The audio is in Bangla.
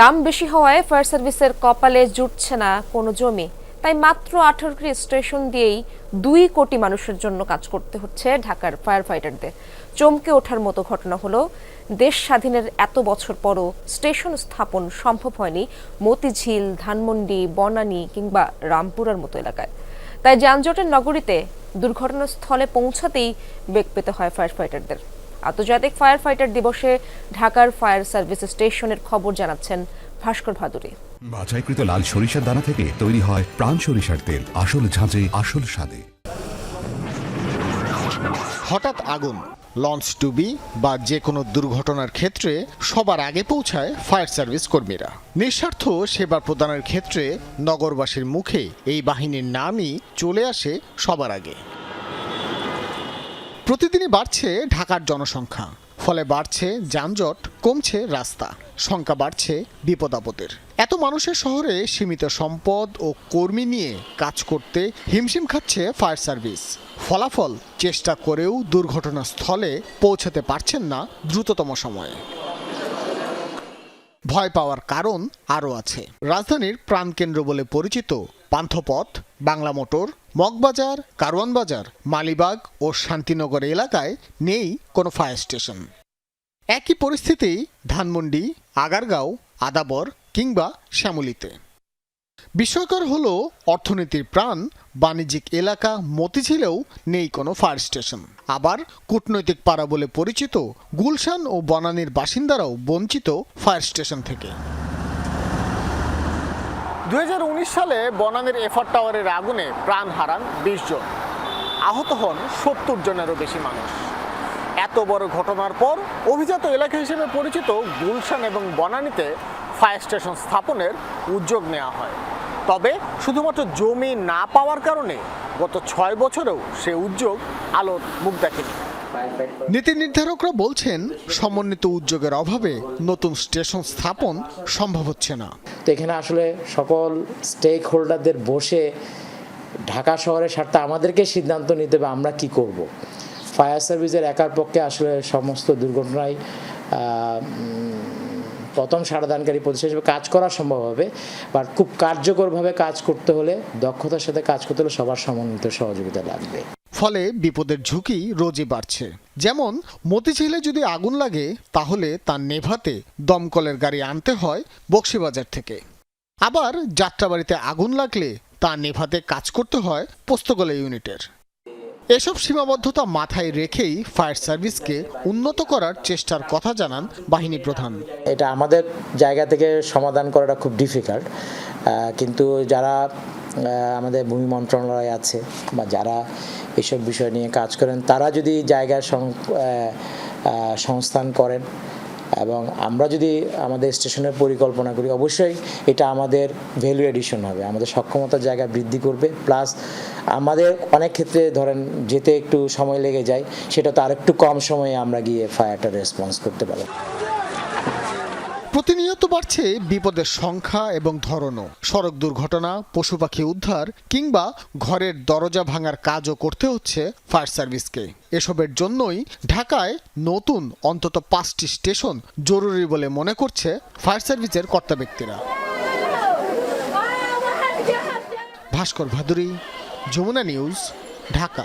দাম বেশি হওয়ায় ফায়ার সার্ভিসের কপালে জুটছে না কোনো জমি। তাই মাত্র আঠারোটি স্টেশন দিয়েই দুই কোটি মানুষের জন্য কাজ করতে হচ্ছে ঢাকার ফায়ার ফাইটারদের চমকে ওঠার মতো ঘটনা হলো, দেশ স্বাধীনের এত বছর পরও স্টেশন স্থাপন সম্ভব হয়নি মতিঝিল, ধানমন্ডি, বনানী কিংবা রামপুরার মতো এলাকায়। তাই যানজটের নগরীতে দুর্ঘটনাস্থলে পৌঁছাতেই বেগ পেতে হয় ফায়ার ফাইটারদের আন্তর্জাতিক ফায়ার ফাইটার দিবসে ঢাকার ফায়ার সার্ভিস স্টেশনের খবর জানাচ্ছেন ভাস্কর ভাদুরী। বাছাইকৃত লাল সরিষার দানা থেকে তৈরি হয় প্রাণ সরিষার তেল আসল ঝাঁঝে আসল স্বাদে। হঠাৎ আগুন লঞ্চ ডুবি বা যে কোনো দুর্ঘটনার ক্ষেত্রে সবার আগে পৌঁছায় ফায়ার সার্ভিস কর্মীরা। নিঃস্বার্থ সেবা প্রদানের ক্ষেত্রে নগরবাসীর মুখে এই বাহিনীর নামই চলে আসে সবার আগে। প্রতিদিনই বাড়ছে ঢাকার জনসংখ্যা। ফলে বাড়ছে যানজট, কমছে রাস্তা। সংখ্যা বাড়ছে বিপদ আপদের এত মানুষের শহরে সীমিত সম্পদ ও কর্মী নিয়ে কাজ করতে হিমশিম খাচ্ছে ফায়ার সার্ভিস। ফলাফল চেষ্টা করেও দুর্ঘটনাস্থলে পৌঁছাতে পারছেন না দ্রুততম সময়ে। ভয় পাওয়ার কারণ আরও আছে। রাজধানীর প্রাণকেন্দ্র বলে পরিচিত পান্থপথ, বাংলা মোটর মগবাজার, কারওয়ানবাজার, মালিবাগ ও শান্তিনগর এলাকায় নেই কোনো ফায়ার স্টেশন। একই পরিস্থিতি ধানমন্ডি, আগারগাঁও, আদাবর কিংবা শ্যামলীতে। বিস্ময়কর হল অর্থনীতির প্রাণ, বাণিজ্যিক এলাকা মতিঝিলেও নেই কোনো ফায়ার স্টেশন। আবার কূটনৈতিক পাড়া বলে পরিচিত গুলশান ও বনানীর বাসিন্দারাও বঞ্চিত ফায়ার স্টেশন থেকে। দু হাজার উনিশ সালে বনানীর এফার টাওয়ারের আগুনে প্রাণ হারান বিশ জন। আহত হন সত্তর জনেরও বেশি মানুষ। এত বড় ঘটনার পর অভিজাত এলাকা হিসেবে পরিচিত গুলশান এবং বনানীতে ফায়ার স্টেশন স্থাপনের উদ্যোগ নেওয়া হয়। তবে শুধুমাত্র জমি না পাওয়ার কারণে গত ছয় বছরেও সে উদ্যোগ আলোর মুখ দেখেনি। নীতি নির্ধারকরা বলছেন, সমন্বিত উদ্যোগের অভাবে নতুন স্টেশন স্থাপন সম্ভব হচ্ছে না। তো এখানে আসলে সকল স্টেক হোল্ডারদের বসে ঢাকা শহরের স্বার্থে আমাদেরকে সিদ্ধান্ত নিতে হবে, আমরা কি করব? ফায়ার সার্ভিসের একার পক্ষে আসলে সমস্ত দুর্ঘটনায় প্রথম সারাদানকারী প্রতিষ্ঠান হিসেবে কাজ করা সম্ভব হবে। বাট খুব কার্যকরভাবে কাজ করতে হলে, দক্ষতার সাথে কাজ করতে হলে সবার সমন্বিত সহযোগিতা লাগবে। ফলে বিপদের ঝুঁকি রোজই বাড়ছে। যেমন মতিঝিলে যদি আগুন লাগে, তাহলে তা নেভাতে দমকলের গাড়ি আনতে হয় বক্সিবাজার থেকে। আবার, যাত্রাবাড়িতে আগুন লাগলে তা নেভাতে কাজ করতে হয় পোস্তগোলা ইউনিটের। এসব সীমাবদ্ধতা মাথায় রেখেই ফায়ার সার্ভিসকে উন্নত করার চেষ্টার কথা জানান বাহিনী প্রধান। এটা আমাদের জায়গা থেকে সমাধান করাটা খুব ডিফিকাল্ট কিন্তু যারা আমাদের ভূমি মন্ত্রণালয় আছে বা যারা এসব বিষয় নিয়ে কাজ করেন। তারা যদি জায়গার সংস্থান করেন এবং আমরা যদি আমাদের স্টেশনের পরিকল্পনা করি, অবশ্যই এটা আমাদের ভ্যালু এডিশন হবে। আমাদের সক্ষমতার জায়গা বৃদ্ধি করবে। প্লাস আমাদের অনেক ক্ষেত্রে ধরেন যেতে একটু সময় লেগে যায়, সেটা তো আরেকটু কম সময়ে আমরা গিয়ে ফায়ারটা রেসপন্স করতে পারব। প্রতিনিয়ত বাড়ছে বিপদের সংখ্যা এবং ধরনও। সড়ক দুর্ঘটনা, পশু পাখি উদ্ধার কিংবা ঘরের দরজা ভাঙার কাজও করতে হচ্ছে ফায়ার সার্ভিসকে। এসবের জন্যই ঢাকায় নতুন অন্তত পাঁচটি স্টেশন জরুরি বলে মনে করছে ফায়ার সার্ভিসের কর্তা ব্যক্তিরা। ভাস্কর ভাদুরী, যমুনা নিউজ, ঢাকা।